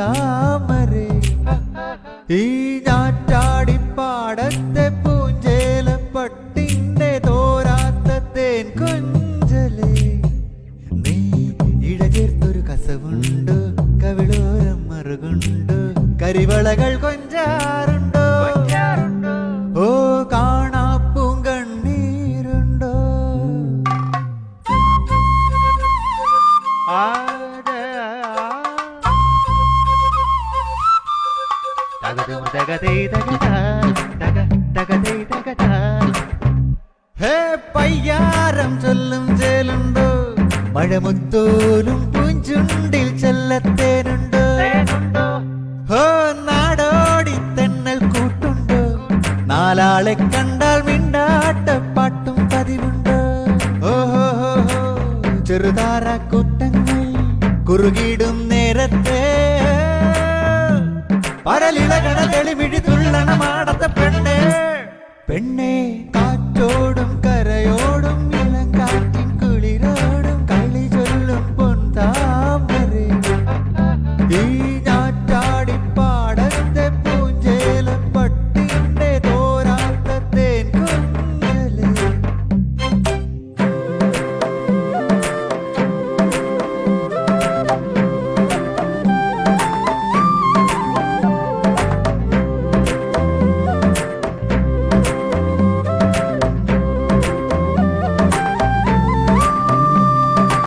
താമരേ. ഈ ഞാറ്റാടിപ്പാടത്തെ പൂഞ്ചേലപ്പട്ടിന്റെ തോരാത്ത തേൻ കൊഞ്ചലേ. നീ ഇഴചേർത്തൊരു കസവുണ്ട് കവിളോരം മറുകുണ്ട് കരിവളകൾ കൊഞ്ചാറുണ്ടോ ഹേ പയ്യാരം ചൊല്ലും ചേലുണ്ടോ? മഴമുത്തോലും പൂഞ്ചുണ്ടിൽ ചെല്ലത്തേനുണ്ടോ? ഹോ നാടോടി തെന്നൽ കൂട്ടുണ്ടോ? നാലാളെ കണ്ടാൽ മിണ്ടാട്ട പാട്ടും പതിവുണ്ടോ? ഓഹോ ചെറുതാര കൂട്ടങ്ങൾ കുറുകി